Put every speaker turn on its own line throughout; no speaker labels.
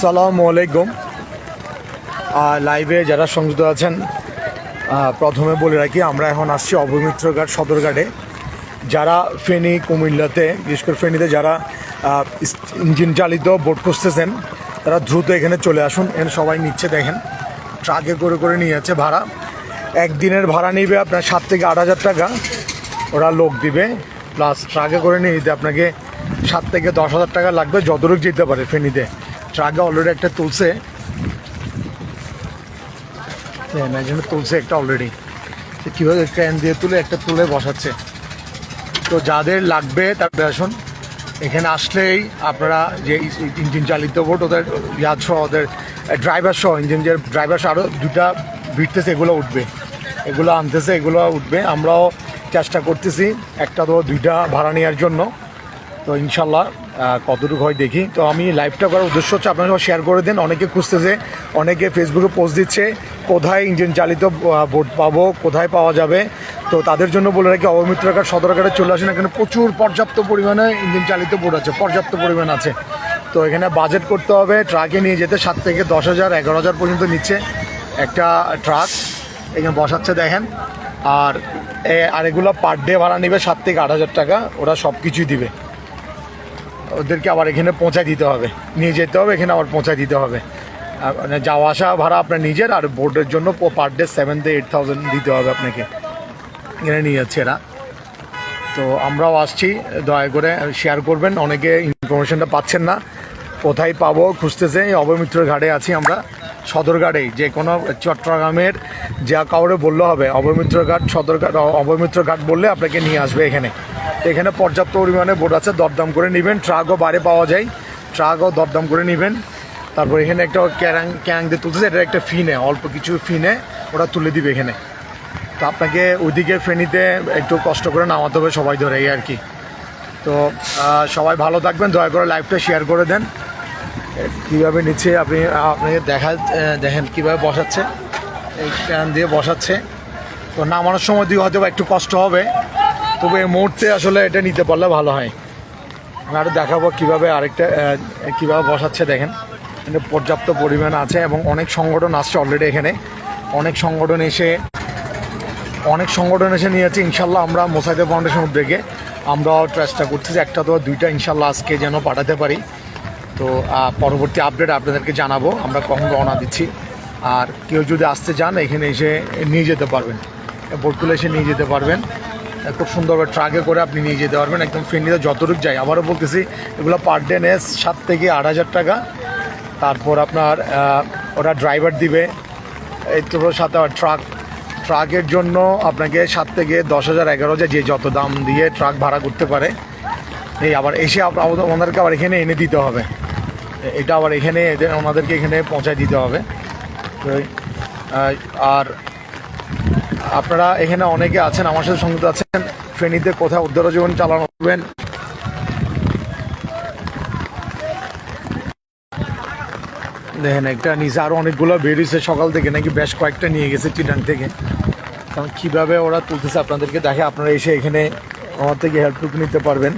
সালামু আলাইকুম। লাইভে যারা সংযুক্ত আছেন প্রথমে বলে রাখি, আমরা এখন আসছি অবমিত্রঘাট সদরঘাটে। যারা ফেনী, কুমিল্লাতে, বিশেষ করে ফেনীতে যারা ইঞ্জিন চালিত বোট খুঁজতেছেন, তারা দ্রুত এখানে চলে আসুন, এখানে সবাই নিচ্ছে দেখেন। ট্রাকে করে করে নিয়ে যাচ্ছে ভাড়া। একদিনের ভাড়া নিবে আপনার সাত থেকে আট হাজার টাকা, ওরা লোক দিবে প্লাস ট্রাকে করে নিয়ে যেতে আপনাকে সাত থেকে দশ হাজার টাকা লাগবে, যতটুকু যেতে পারে ফেনীতে। ট্রাকে অলরেডি একটা তুলছে। তুলছে একটা অলরেডি কীভাবে ক্যান দিয়ে তুলে একটা তুলে বসাচ্ছে। তো যাদের লাগবে তারপরে আসুন এখানে আসলেই আপনারা যে ইঞ্জিন চালিত বোট ওদের ইয়াদ সহ, ওদের ড্রাইভার সহ ইঞ্জিন যে ড্রাইভার সহ আরও দুটা ভিড়তেছে, এগুলো উঠবে। এগুলো আনতেছে, এগুলো উঠবে। আমরাও চেষ্টা করতেছি একটা তো দুইটা ভাড়া নেওয়ার জন্য। তো ইনশাল্লাহ কতটুকু হয় দেখি। তো আমি লাইভটা করার উদ্দেশ্য হচ্ছে আপনারা সবাই শেয়ার করে দেন। অনেকে খুঁজতেছে, অনেকে ফেসবুকে পোস্ট দিচ্ছে, কোথায় ইঞ্জিন চালিত বোট পাবো, কোথায় পাওয়া যাবে। তো তাদের জন্য বলে রাখি অবমিত্রঘাট সদরঘাটে চলে আসেন, এখানে প্রচুর পর্যাপ্ত পরিমাণে ইঞ্জিন চালিত বোট আছে, পর্যাপ্ত পরিমাণ আছে। তো এখানে বাজেট করতে হবে ট্রাকে নিয়ে যেতে সাত থেকে দশ হাজার, এগারো হাজার পর্যন্ত নিচ্ছে একটা ট্রাক এখানে বসাচ্ছে দেখেন, আর আর এগুলো পার ডে ভাড়া নেবে সাত থেকে আট হাজার টাকা, ওরা সব কিছুই দিবে। ওদেরকে আবার এখানে পৌঁছায় দিতে হবে। নিয়ে যেতে হবে, এখানে আবার পৌঁছায় দিতে হবে। মানে যাওয়া আসা ভাড়া আপনার নিজের আর বোর্ডের জন্য পার ডে সেভেন থেকে এইট থাউজেন্ড দিতে হবে আপনাকে। এখানে নিয়ে যাচ্ছে এরা। তো আমরাও আসছি, দয়া করে শেয়ার করবেন। অনেকে ইনফরমেশনটা পাচ্ছেন না। কোথায় পাবো, খুঁজতেছে, এই অবমিত্র ঘাটে আছি আমরা। সদরঘাটেই, যে কোনো চট্টগ্রামের যা কাউরে বললে হবে। অবমিত্র ঘাট, সদরঘাট অবমিত্র ঘাট বললে আপনাকে নিয়ে আসবে এখানে। এখানে পর্যাপ্ত পরিমাণে বোট আছে, দরদাম করে নেবেন। ট্রাকও বাইরে পাওয়া যায়। ট্রাকও দরদাম করে নেবেন। তারপর এখানে একটা ক্যারাং ক্যারাং দিয়ে তুলতেছে এটা একটা ফি নেয় অল্প কিছু ফি নেয় ওরা তুলে দিবে এখানে। তো আপনাকে ওইদিকে ফেনীতে একটু কষ্ট করে নামাতে হবে সবাই ধরে আর কি। তো সবাই ভালো থাকবেন, দয়া করে লাইভটা শেয়ার করে দেন। কীভাবে নিচ্ছে আপনি আপনাকে দেখা দেখেন কীভাবে বসাচ্ছে। এই ক্যান দিয়ে বসাচ্ছে। তো নামানোর সময় দিয়ে হয়তো একটু কষ্ট হবে। তবে এই মুহূর্তে আসলে এটা নিতে পারলে ভালো হয়। আমি আরও দেখাবো কীভাবে আরেকটা কীভাবে বসাচ্ছে দেখেন। এটা পর্যাপ্ত পরিমাণ আছে এবং অনেক সংগঠন আসছে অলরেডি এখানে। অনেক সংগঠন এসে, অনেক সংগঠন এসে নিয়েছে। ইনশাল্লাহ আমরা মোসাইদে ফাউন্ডেশন উদ্যোগে আমরাও চেষ্টা করতেছি একটা তো দুইটা ইনশাল্লাহ আজকে যেন পাঠাতে পারি। তো পরবর্তী আপডেট আপনাদেরকে জানাব। আমরা কখন রওনা দিচ্ছি। আর কেউ যদি আসতে চান, এখানে এসে নিয়ে যেতে পারবেন। বোটগুলো এসে নিয়ে যেতে পারবেন। খুব সুন্দরভাবে ট্রাকে করে আপনি নিয়ে যেতে পারবেন। একদম ফ্রেন্ডলিতে যতটুকু যায় আবারও বলতেছি, এগুলো পার ডে নেস সাত থেকে আট হাজার টাকা। তারপর আপনার ওরা ড্রাইভার দিবে। এই তো সাথে ট্রাক ট্রাকের জন্য আপনাকে সাত থেকে দশ হাজার এগারো হাজার যে যত দাম দিয়ে ট্রাক ভাড়া করতে পারে, এই আবার এসে ওনাদেরকে আবার এখানে এনে দিতে হবে। এটা আবার এখানে ওনাদেরকে এখানে পৌঁছায় দিতে হবে। তো আর আপনারা এখানে অনেকে আছেন, আমার সাথে সংযুক্ত আছেন। ফেনীতে কোথায় উদ্ধার জীবন চালানো করবেন দেখেন, একটা নিচে আরও অনেকগুলো বেরিয়েছে সকাল থেকে, নাকি বেশ কয়েকটা নিয়ে গেছে চিটাং থেকে। কারণ কীভাবে ওরা তুলতেছে আপনাদেরকে দেখে, আপনারা এসে এখানে আমার থেকে হেল্পটুকু নিতে পারবেন।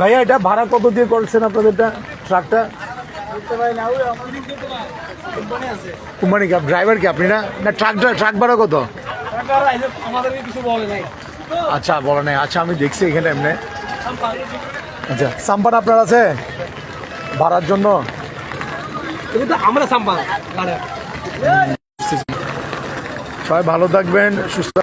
ভাইয়া, এটা ভাড়া কত দিয়ে করছেন আপনাদেরটা? ট্রাকটা কোম্পানি ড্রাইভার কি আপনি না? ট্রাক ট্রাক ভাড়া কত? আচ্ছা বলো নাই। আচ্ছা আমি দেখছি এখানে এমনি। আচ্ছা সাম্পান আপনার আছে? ভাড়ার জন্য?
আমরা
সবাই ভালো থাকবেন, সুস্থ